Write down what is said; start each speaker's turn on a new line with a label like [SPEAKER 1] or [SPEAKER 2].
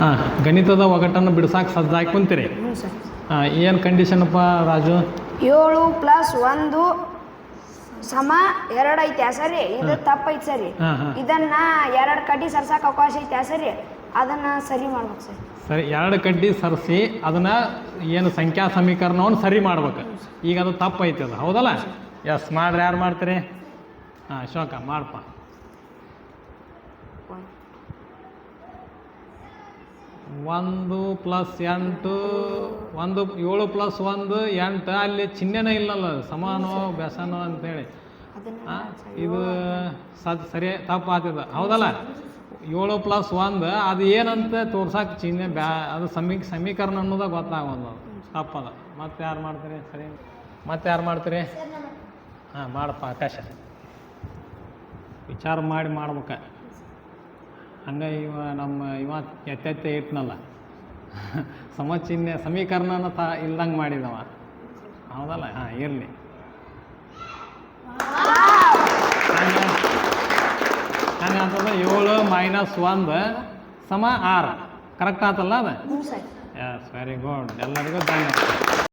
[SPEAKER 1] ಹಾಂ ಗಣಿತದ ಒಗಟನ್ನು ಬಿಡ್ಸಾಕ ಸಜ್ಜಾಗಿ ಕುಂತೀರಿ.
[SPEAKER 2] ಹ್ಞೂ ಸರ್.
[SPEAKER 1] ಹಾಂ ಏನು ಕಂಡೀಷನಪ್ಪ ರಾಜು?
[SPEAKER 2] ಏಳು ಪ್ಲಸ್ ಒಂದು ಸಮ ಎರಡು ಐತೆ ಸರಿ? ಇದು ತಪ್ಪೈತೆ ಸರಿ.
[SPEAKER 1] ಹಾಂ ಹಾಂ.
[SPEAKER 2] ಇದನ್ನ ಎರಡು ಕಡ್ಡಿ ಸರ್ಸಕ್ ಅವಕಾಶ ಐತೆ ಸರಿ. ಅದನ್ನ ಸರಿ ಮಾಡ್ಬೇಕು ಸರ್.
[SPEAKER 1] ಸರಿ ಎರಡು ಕಡ್ಡಿ ಸರಿಸಿ ಅದನ್ನು ಏನು ಸಂಖ್ಯಾ ಸಮೀಕರಣವನ್ನು ಸರಿ ಮಾಡ್ಬೇಕು. ಈಗ ಅದು ತಪ್ಪು ಐತೆ ಅದು. ಹೌದಲ್ಲ? ಎಸ್ ಮಾಡ್ರಿ ಯಾರು ಮಾಡ್ತೀರಿ? ಹಾಂ ಶೋಕ ಮಾಡಪ್ಪ ಒಂದು ಪ್ಲಸ್ ಎಂಟು ಒಂದು ಏಳು ಪ್ಲಸ್ ಒಂದು ಎಂಟು ಅಲ್ಲಿ ಚಿಹ್ನೆನೇ ಇಲ್ಲಲ್ಲ ಸಮಾನೋ ಬೆಸನೋ ಅಂತೇಳಿ. ಇದು ಸದ್ ಸರಿ ತಪ್ಪು ಆತದ ಹೌದಲ್ಲ? ಏಳು ಪ್ಲಸ್ ಒಂದು ಅದು ಏನಂತ ತೋರ್ಸಕ್ಕೆ ಚಿಹ್ನೆ ಬ್ಯಾ ಅದು ಸಮೀಕ್ ಸಮೀಕರಣ ಅನ್ನೋದ ಗೊತ್ತಾಗೋದು. ತಪ್ಪದ ಮತ್ತೆ ಯಾರು ಮಾಡ್ತೀರಿ? ಸರಿ. ಮತ್ತೆ ಯಾರು ಮಾಡ್ತೀರಿ? ಹಾಂ ಮಾಡಪ್ಪ ಆಕಾಶ. ವಿಚಾರ ಮಾಡಿ ಮಾಡ್ಬೇಕ. ಹಂಗೆ ಇವ ನಮ್ಮ ಇವ ಎತ್ತೆತ್ತೆ ಇಟ್ನಲ್ಲ. ಸಮಚಿಹ್ನೆ ಸಮೀಕರಣನ ತ ಇಲ್ದಂಗೆ ಮಾಡಿದವ. ಹೌದಲ್ಲ? ಹಾಂ ಇರಲಿ. ಹಂಗೆ ಅಂತಂದ್ರೆ ಏಳು ಮೈನಸ್ ಒಂದು ಸಮ ಆರು. ಕರೆಕ್ಟ್ ಆತಲ್ಲ ಅದು? ಎಸ್ ವೆರಿ ಗುಡ್ ಎಲ್ಲರಿಗೂ ಧನ್ಯವಾದ.